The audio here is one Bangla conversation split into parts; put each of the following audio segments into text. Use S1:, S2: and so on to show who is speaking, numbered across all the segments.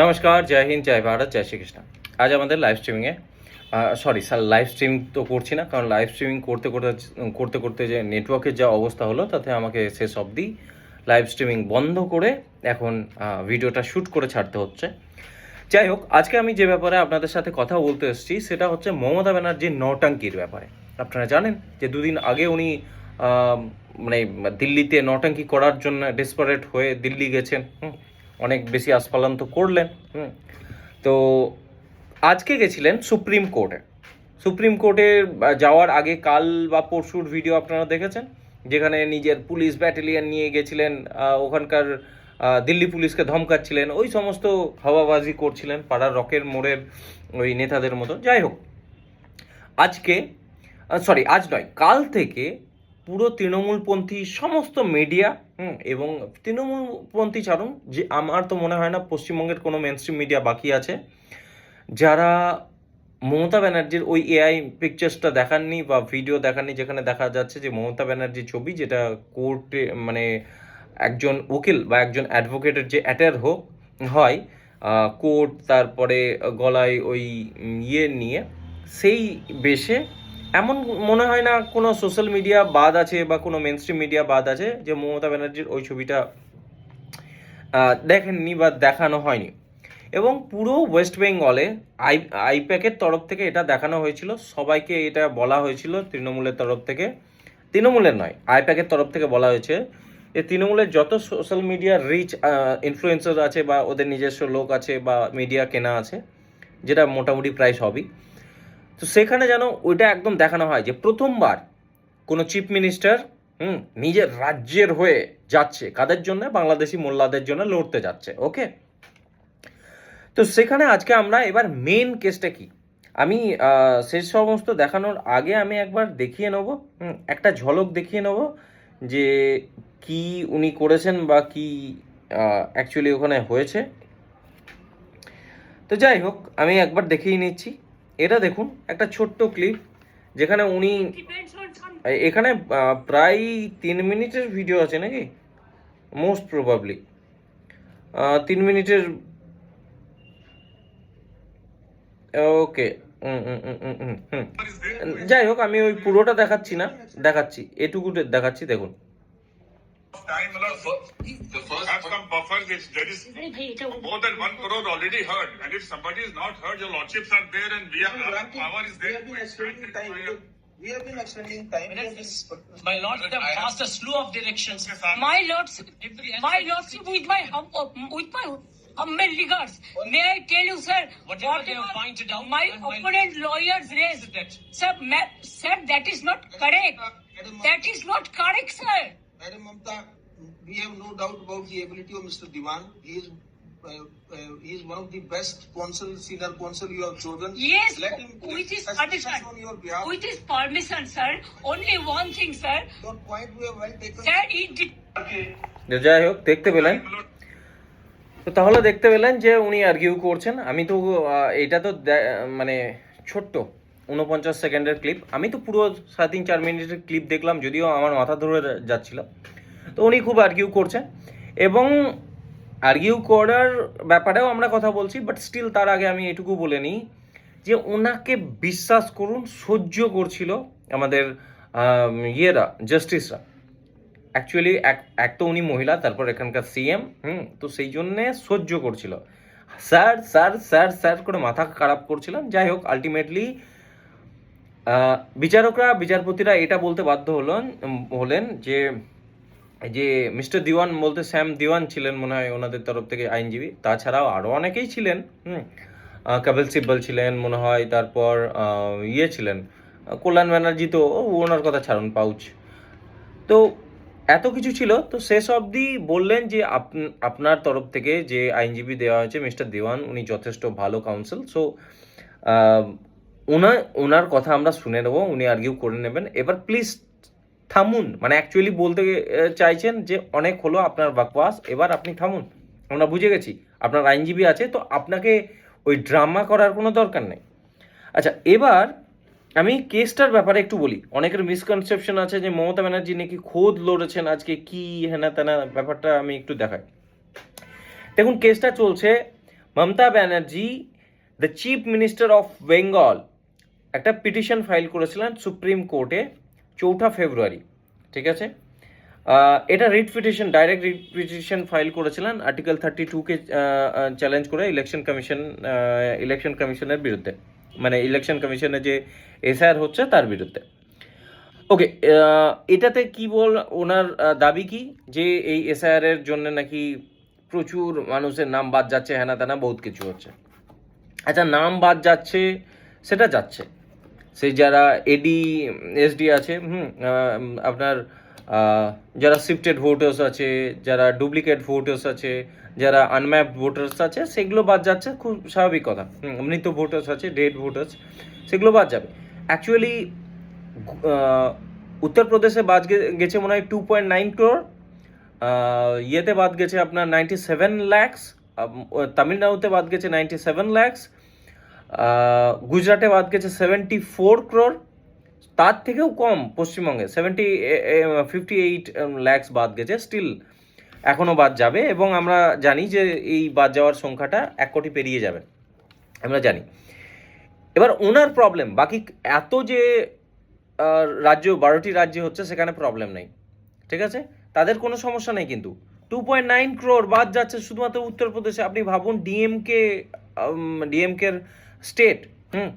S1: নমস্কার, জয় হিন্দ, জয় ভারত, জয় শ্রীকৃষ্ণ। আজ আমাদের লাইভ স্ট্রিমিংয়ে সরি স্যার লাইভ স্ট্রিম তো করছি না, কারণ লাইভ স্ট্রিমিং করতে করতে করতে করতে যে নেটওয়ার্কের যা অবস্থা হলো, তাতে আমাকে শেষ অবধি লাইভ স্ট্রিমিং বন্ধ করে এখন ভিডিওটা শ্যুট করে ছাড়তে হচ্ছে। যাই হোক, আজকে আমি যে ব্যাপারে আপনাদের সাথে কথা বলতে এসেছি, সেটা হচ্ছে মমতা ব্যানার্জির নটাঙ্কির ব্যাপারে। আপনারা জানেন যে দুদিন আগে উনি মানে দিল্লিতে নটাঙ্কি করার জন্য ডেসপারেট হয়ে দিল্লি গেছেন অনেক বেশি আস্ফালন তো করলেন, হুম। তো আজকে গেছিলেন সুপ্রিম কোর্টে। সুপ্রিম কোর্টে যাওয়ার আগে কাল বা পরশুর ভিডিও আপনারা দেখেছেন? যেখানে নিজের পুলিশ ব্যাটালিয়ন নিয়ে গেছিলেন ওখানকার দিল্লি পুলিশকে ধমকাচ্ছিলেন, ওই সমস্ত হাওয়াবাজি করছিলেন, পাড়ার রকের মোড়ের ওই নেতাদের মতো। যাই হোক, আজকে সরি আজ নয়, কাল থেকে পুরো তৃণমূলপন্থী সমস্ত মিডিয়া হুম, এবং তৃণমূলপন্থী ছাড়ুন, যে আমার তো মনে হয় না পশ্চিমবঙ্গের কোনো মেনস্ট্রিম মিডিয়া বাকি আছে। যারা মমতা ব্যানার্জির ওই এআই পিকচার্সটা দেখাননি বা ভিডিও দেখাননি, যেখানে দেখা যাচ্ছে যে মমতা ব্যানার্জির ছবি, যেটা কোর্টে মানে একজন উকিল বা একজন অ্যাডভোকেটের যে অ্যাটার হোক, হয় কোর্ট তারপরে গলায় ওই ইয়ে নিয়ে, সেই বেশে এমন মনে হয় না কোনো সোশ্যাল মিডিয়া বাদ আছে বা কোনো মেনস্ট্রিম মিডিয়া বাদ আছে যে মমতা ব্যানার্জির ওই ছবিটা দেখেননি বা দেখানো হয়নি। এবং পুরো ওয়েস্ট বেঙ্গলে আই, আইপ্যাকের তরফ থেকে এটা দেখানো হয়েছিল। সবাইকে এটা বলা হয়েছিল তৃণমূলের তরফ থেকে। তৃণমূলের নয়, আইপ্যাকের তরফ থেকে বলা হয়েছে যে তৃণমূলের যত সোশ্যাল মিডিয়ার রিচ ইনফ্লুয়েন্সার আছে বা ওদের নিজস্ব লোক আছে বা মিডিয়া কেনা আছে, যেটা মোটামুটি প্রায় সবই তো সেখানে যেন ওইটা একদম দেখানো হয় যে প্রথমবার কোনো চিফ মিনিস্টার, হুম, নিজের রাজ্যের হয়ে যাচ্ছে, কাদের জন্য? বাংলাদেশি মোল্লাদের জন্য লড়তে যাচ্ছে, ওকে? তো সেখানে আজকে আমরা এবার মেন কেসটা কি? আমি সে সমস্ত দেখানোর আগে আমি একবার দেখিয়ে নেব একটা ঝলক দেখিয়ে নেব যে কি উনি করেছেন বা কি অ্যাকচুয়ালি ওখানে হয়েছে। তো যাই হোক, আমি একবার দেখিয়ে নিচ্ছি। এটা দেখুন, একটা ছোট্ট ক্লিপ যেখানে উনি এখানে প্রায় তিন মিনিটের ভিডিও আছে নাকি? মোস্ট প্রবাবলি তিন মিনিটের ওকে যাই হোক, আমি ওই পুরোটা দেখাচ্ছি না, দেখাচ্ছি। এটুকু দেখাচ্ছি, দেখুন।
S2: time, Lord.
S3: The first
S2: have some buffers. It's, there is more than one crore already heard. And if somebody is not heard, your lordships are there and we are, our power is there.
S4: We have been extending time. We have been extending time.
S5: My lord, the master slew of directions.
S6: My lords, my lords, with my, hum, with my humble regards, may I tell you, sir,
S5: whatever they have pointed out,
S6: my opponent lawyers raised, sir, sir, that is not correct. That is not correct, sir.
S4: Madam Mamta, we have no doubt about the ability of Mr. Diwan. He is, uh, uh, he is one of the best counsel, senior counsel you have chosen.
S6: yes
S4: Let him
S6: with his
S4: testify
S6: permission
S4: on your behalf.
S6: with his permission sir only one thing sir
S4: Your point we have well taken.
S6: sir he did
S1: তো যাই হোক দেখতে পেলেন তো তাহলে দেখতে পেলেন যে উনি আর্গিউ করছেন আমি তো এটা তো মানে ছোট্ট উনপঞ্চাশ সেকেন্ডের ক্লিপ আমি তো পুরো সাড়ে তিন, চার মিনিটের ক্লিপ দেখলাম, যদিও আমার মাথা ধরে যাচ্ছিল। তো উনি খুব আর্গিউ করছেন। এবং আর্গিউ করার ব্যাপারেও আমরা কথা বলছি বাট স্টিল তার আগে আমি এটুকু বলে নিই যে ওনাকে বিশ্বাস করুন, সহ্য করছিল আমাদের ইয়েরা জাস্টিসরা অ্যাকচুয়ালি এক তো উনি মহিলা, তারপর এখানকার সিএম হুম, তো সেই জন্যে সহ্য করছিল। স্যার স্যার স্যার স্যার করে মাথা খারাপ করছিলাম। যাই হোক আলটিমেটলি বিচারকরা, বিচারপতিরা এটা বলতে বাধ্য হলেন হলেন যে যে মিস্টার দিওয়ান বলতে শ্যাম দিওয়ান ছিলেন মনে হয় ওনাদের তরফ থেকে আইনজীবী। তাছাড়াও আরও অনেকেই ছিলেন, হুম। কপিল সিব্বল ছিলেন মনে হয়, তারপর ইয়ে ছিলেন, কল্যাণ ব্যানার্জি তো ওনার কথা ছাড়ুন, পাউচ। তো এত কিছু ছিল, তো শেষ অবধি বললেন যে আপ- আপনার তরফ থেকে যে আইনজীবী দেওয়া হয়েছে মিস্টার দেওয়ান, উনি যথেষ্ট ভালো কাউন্সিল সো ওনার ওনার কথা আমরা শুনে নেব, উনি আর্গিউ করে নেবেন। এবার প্লিজ থামুন। মানে অ্যাকচুয়ালি বলতে চাইছেন যে অনেক হলো আপনার বাকওয়াস, এবার আপনি থামুন। আমরা বুঝে গেছি, আপনার আইনজীবী আছে, তো আপনাকে ওই ড্রামা করার কোনো দরকার নেই। আচ্ছা এবার আমি কেসটার ব্যাপারে একটু বলি। অনেকের মিসকনসেপশন আছে যে মমতা ব্যানার্জি নাকি খোদ লড়েছেন আজকে, কি হেনা তেনা ব্যাপারটা আমি একটু দেখাই। দেখুন কেসটা চলছে Mamata Banerjee the chief minister of Bengal একটা পিটিশন ফাইল করেছিলেন সুপ্রিম কোর্টে চৌঠা ফেব্রুয়ারি, ঠিক আছে? এটা writ petition, direct writ petition file করেছিলেন আর্টিকেল থার্টি টুকে চ্যালেঞ্জ করে ইলেকশন কমিশন ইলেকশন কমিশনের বিরুদ্ধে মানে ইলেকশন কমিশনে যে এসআর হচ্ছে তার বিরুদ্ধে। ওকে এটাতে কি বল, ওনার দাবি কি? যে এই এসআইআর এর জন্য নাকি প্রচুর মানুষের নাম বাদ যাচ্ছে হ্যানা তেনা বহুত কিছু হচ্ছে। আচ্ছা নাম বাদ যাচ্ছে, সেটা যাচ্ছে। সেই যারা এডি এসডি আছে, হুম আপনার যারা শিফটেড ভোটার্স আছে, যারা ডুপ্লিকেট ভোটার্স আছে, যারা আনম্যাপড ভোটার্স আছে, সেগুলো বাদ যাচ্ছে, খুব স্বাভাবিক কথা। মৃত ভোটার্স আছে ডেড ভোটার্স সেগুলো বাদ যাবে। অ্যাকচুয়ালি উত্তরপ্রদেশে বাদ গেছে মনে হয় টু পয়েন্ট নাইন ক্রোর ইয়েতে বাদ গেছে আপনার নাইনটি সেভেন ল্যাক্স তামিলনাড়ুতে বাদ গেছে নাইনটি সেভেন ল্যাক্স গুজরাটে বাদ গেছে সেভেন্টি ফোর ক্রোর তার থেকেও কম পশ্চিমবঙ্গে। সেভেন্টি ফিফটি এইট ল্যাক্স বাদ গেছে। স্টিল এখনও বাদ যাবে এবং আমরা জানি যে এই বাদ যাওয়ার সংখ্যাটা এক কোটি পেরিয়ে যাবে। আমরা জানি। এবার ওনার প্রবলেম বাকি এত যে রাজ্য, বারোটি রাজ্যে হচ্ছে, সেখানে প্রবলেম নেই। ঠিক আছে? তাদের কোনো সমস্যা নেই কিন্তু। টু পয়েন্ট নাইন ক্রোর বাদ যাচ্ছে শুধুমাত্র উত্তরপ্রদেশে। আপনি ভাবুন ডিএমকে ডিএমকের স্টেট, হুম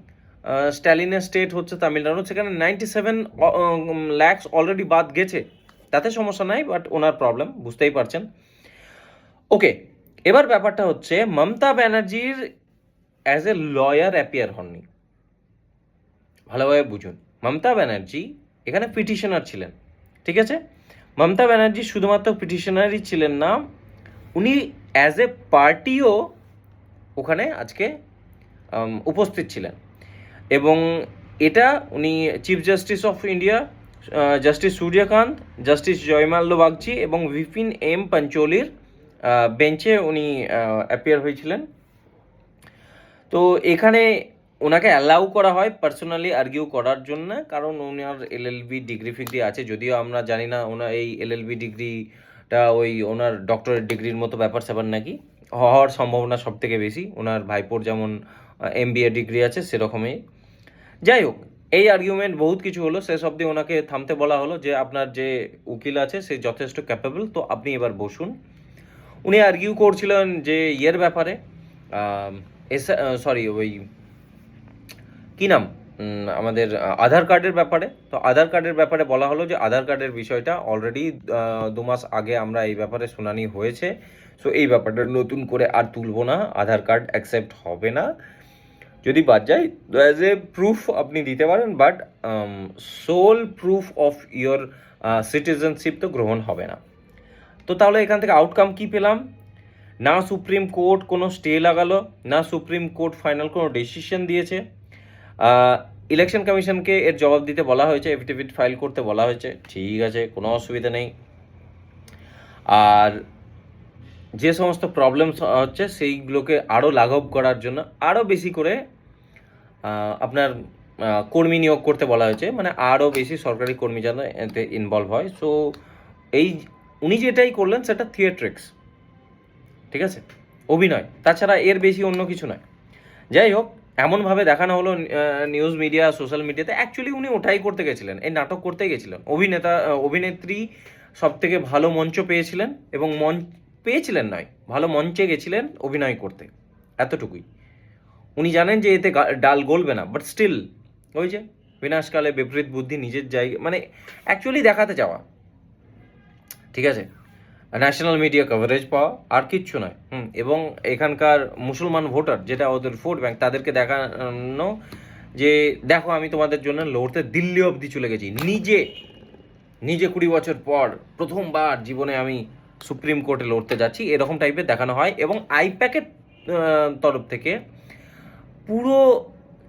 S1: স্ট্যালিনের স্টেট হচ্ছে তামিলনাড়ু, সেখানে নাইনটি সেভেন ল্যাক্স অলরেডি বাদ গেছে। তাতে সমস্যা নাই বাট ওনার প্রবলেম বুঝতেই পারছেন। ওকে এবার ব্যাপারটা হচ্ছে, মমতা ব্যানার্জির অ্যাজ এ লয়ার অ্যাপিয়ার হননি। ভালোভাবে বুঝুন, মমতা ব্যানার্জি এখানে পিটিশনার ছিলেন, ঠিক আছে? মমতা ব্যানার্জি শুধুমাত্র পিটিশনারই ছিলেন না, উনি অ্যাজ এ পার্টিও ওখানে আজকে উপস্থিত ছিলেন। এবং এটা উনি chief justice of India justice Surya Kant justice Joymalya Bagchi এবং বিপিন এম পঞ্চলির বেঞ্চে উনি অ্যাপিয়ার হয়েছিলেন। তো এখানে ওনাকে অ্যালাউ করা হয় পার্সোনালি আর্গিউ করার জন্য, কারণ ওনার এলএলবি ডিগ্রি ফিগ্রি আছে, যদিও আমরা জানি না ওনার এই এলএলবি ডিগ্রিটা ওই ওনার ডক্টরেট ডিগ্রির মতো ব্যাপার স্যাপার নাকি। হওয়ার সম্ভাবনা সব থেকে বেশি ওনার ভাইপোর যেমন এম ডিগ্রি আছে, সেরকমই। যাই হোক, এই আর্গুমেন্ট বহুত কিছু হলো, শেষ অবধি ওনাকে থামতে বলা হলো যে আপনার যে উকিল আছে, সে যথেষ্ট ক্যাপেবল তো আপনি এবার বসুন। উনি আর্গিউ করছিলেন যে ইয়ের ব্যাপারে সরি ওই, কি নাম? আমাদের আধার কার্ডের ব্যাপারে। তো আধার কার্ডের ব্যাপারে বলা হলো যে আধার কার্ডের বিষয়টা অলরেডি দু মাস আগে আমরা এই ব্যাপারে শুনানি হয়েছে। সো এই ব্যাপারটা নতুন করে আর তুলবো না, আধার কার্ড অ্যাকসেপ্ট হবে না। যদি বাদ যায় অ্যাজ এ প্রুফ আপনি দিতে পারেন but sole proof of your citizenship তো গ্রহণ হবে না। তো তাহলে এখান থেকে আউটকাম কি পেলাম? না সুপ্রিম কোর্ট কোনো স্টে লাগালো, না সুপ্রিম কোর্ট ফাইনাল কোনো ডিসিশন দিয়েছে। ইলেকশন কমিশনকে এর জবাব দিতে বলা হয়েছে এফিডেভিট ফাইল করতে বলা হয়েছে। ঠিক আছে, কোনো অসুবিধা নেই। আর যে সমস্ত প্রবলেমস হচ্ছে সেইগুলোকে আরও লাঘব করার জন্য আরও বেশি করে আপনার কর্মী নিয়োগ করতে বলা হয়েছে। মানে আরও বেশি সরকারি কর্মী যেন এতে ইনভলভ হয়। সো এই উনি যেটাই করলেন সেটা থিয়েট্রিক্স ঠিক আছে? অভিনয়। তাছাড়া এর বেশি অন্য কিছু নয়। যাই হোক, এমনভাবে দেখানো হলো নিউজ মিডিয়া সোশ্যাল মিডিয়াতে অ্যাকচুয়ালি উনি ওটাই করতে গেছিলেন। এই নাটক করতে গেছিলেন। অভিনেতা অভিনেত্রী সব থেকে ভালো মঞ্চ পেয়েছিলেন এবং মঞ্চ পেয়েছিলেন নয় ভালো মঞ্চে গেছিলেন অভিনয় করতে, এতটুকুই। উনি জানেন যে এতে ডাল গলবে না বাট স্টিল ওই যে বিনাশকালে বিপরীত বুদ্ধি নিজের জায়গা মানে অ্যাকচুয়ালি দেখাতে চাওয়া। ঠিক আছে? ন্যাশনাল মিডিয়া কভারেজ পাওয়া, আর কিচ্ছু নয়। হুম, এবং এখানকার মুসলমান ভোটার যেটা ওদের ভোট ব্যাংক তাদেরকে দেখানো যে, দেখো, আমি তোমাদের জন্য লড়তে দিল্লি অবধি চলে গেছি। নিজে নিজে কুড়ি বছর পর প্রথমবার জীবনে আমি সুপ্রিম কোর্টে লড়তে যাচ্ছি, এরকম টাইপের দেখানো হয় এবং আইপ্যাকের তরফ থেকে পুরো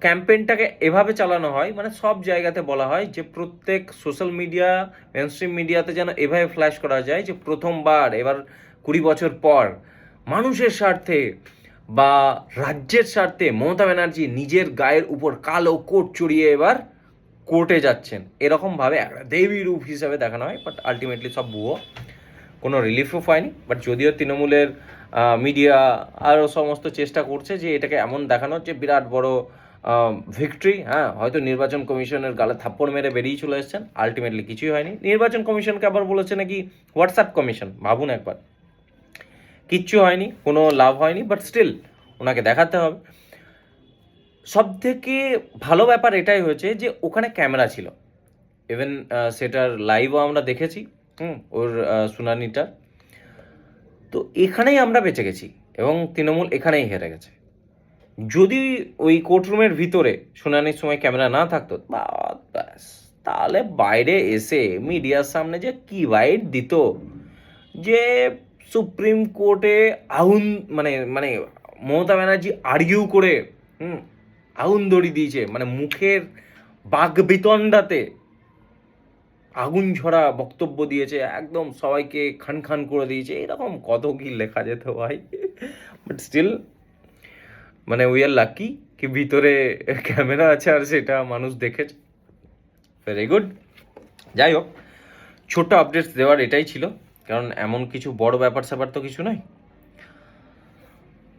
S1: ক্যাম্পেইনটাকে এভাবে চালানো হয় মানে সব জায়গাতে বলা হয় যে প্রত্যেক সোশ্যাল মিডিয়া মেনস্ট্রিম মিডিয়াতে যেন এভাবে ফ্ল্যাশ করা যায় যে প্রথমবার, এবার কুড়ি বছর পর মানুষের স্বার্থে বা রাজ্যের স্বার্থে মমতা ব্যানার্জি নিজের গায়ের উপর কালো কোট চড়িয়ে এবার কোর্টে যাচ্ছেন। এরকমভাবে একটা দেবী রূপ হিসাবে দেখানো হয় বাট আলটিমেটলি সব ভুয়ো। কোনো রিলিফও পায়নি বাট যদিও তৃণমূলের মিডিয়া আরও সমস্ত চেষ্টা করছে যে এটাকে এমন দেখানোর যে বিরাট বড় ভিক্টরি হ্যাঁ হয়তো নির্বাচন কমিশনের গালে থাপ্পড় মেরে বেরিয়ে চলে এসেছেন আলটিমেটলি কিছুই হয়নি। নির্বাচন কমিশনকে আবার বলেছে নাকি হোয়াটসঅ্যাপ কমিশন ভাবুন একবার। কিচ্ছু হয়নি, কোনো লাভ হয়নি বাট স্টিল ওনাকে দেখাতে হবে। সব থেকে ভালো ব্যাপার এটাই হয়েছে যে ওখানে ক্যামেরা ছিল। ইভেন সেটার লাইভও আমরা দেখেছি। হুম, ওর শুনানিটা। তো এখানেই আমরা বেঁচে গেছি এবং তৃণমূল এখানেই হেরে গেছে। যদি ওই কোর্টরুমের ভিতরে শুনানির সময় ক্যামেরা না থাকতো ব্যাস, তাহলে বাইরে এসে মিডিয়ার সামনে যে কি বাইট দিত, যে সুপ্রিম কোর্টে আউন মানে মানে মমতা ব্যানার্জি আর্গিউ করে, হুম আগুন দড়ি দিয়েছে মানে মুখের বাঘ বিতণ্ডাতে আগুন ঝরা বক্তব্য দিয়েছে, একদম সবাইকে খান খান করে দিয়েছে, এরকম কত কি লেখা যেত ভাই? বাট স্টিল মানে উই আর লাকি কি ভিতরে ক্যামেরা আছে আর সেটা মানুষ দেখেছে। ভেরি গুড যাই হোক ছোট আপডেটস দেওয়ার এটাই ছিল, কারণ এমন কিছু বড় ব্যাপার স্যাপার তো কিছু নয়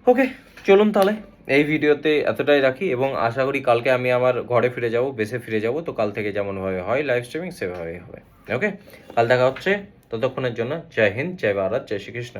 S1: ওকে চলুন তাহলে। এই ভিডিওতে এতটাই রাখি এবং আশা করি কালকে আমি আমার ঘরে ফিরে যাব, বেসে ফিরে যাব। তো কাল থেকে যেমনভাবে হয় লাইভ স্ট্রিমিং সেভাবেই হবে। ওকে কাল দেখা হচ্ছে ততক্ষণের জন্য। জয় হিন্দ, জয় ভারত, জয় শ্রীকৃষ্ণ।